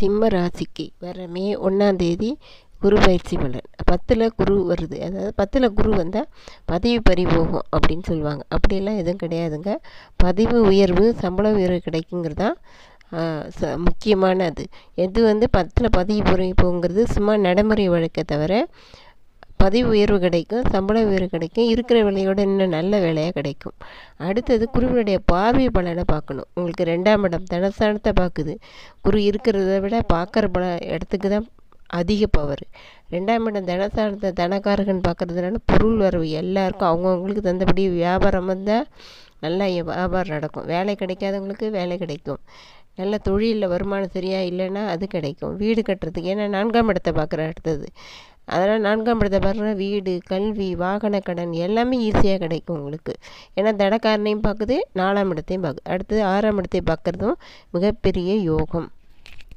சிம்ம ராசிக்கு வர மே ஒன்றாந்தேதி குரு பயிற்சி பலன். பத்தில் குரு வருது. அதாவது பத்தில் குரு வந்தால் பதவி பறி போகும் அப்படின்னு சொல்லுவாங்க. அப்படியெல்லாம் எதுவும் கிடையாதுங்க. பதிவு உயர்வு சம்பள உயர்வு கிடைக்குங்கிறது தான் ச முக்கியமான அது எது வந்து பத்தில் பதவி பறி போங்கிறது சும்மா நடைமுறை வழக்கை தவிர பதவி உயர்வு கிடைக்கும் சம்பள உயர்வு கிடைக்கும் இருக்கிற வேலையோட இன்னும் நல்ல வேலையாக கிடைக்கும். அடுத்தது குருவினுடைய பார்வை பலனை பார்க்கணும். உங்களுக்கு ரெண்டாம் இடம் தனஸ்தானத்தை பார்க்குது. குரு இருக்கிறத விட பார்க்குற பல இடத்துக்கு தான் அதிக பவர் ரெண்டாம் இடம் தனஸ்தானத்தை தனக்காரகன் பார்க்குறதுனால பொருள் வரவு எல்லாருக்கும் அவங்கவுங்களுக்கு தந்தபடி வியாபாரம் வந்தால் நல்லா வியாபாரம் நடக்கும். வேலை கிடைக்காதவங்களுக்கு வேலை கிடைக்கும். நல்ல தொழிலில் வருமானம் சரியாக இல்லைன்னா அது கிடைக்கும். வீடு கட்டுறதுக்கு ஏன்னா நான்காம் இடத்தை பார்க்குற அடுத்தது. அதனால் நான்காம் இடத்தை பார்க்குற வீடு கல்வி வாகன கடன் எல்லாமே ஈஸியாக கிடைக்கும் உங்களுக்கு. ஏன்னா தடக்காரனையும் பார்க்குது நாலாம் இடத்தையும் பார்க்குது. அடுத்தது ஆறாம் இடத்தை பார்க்குறதும் மிகப்பெரிய யோகம்.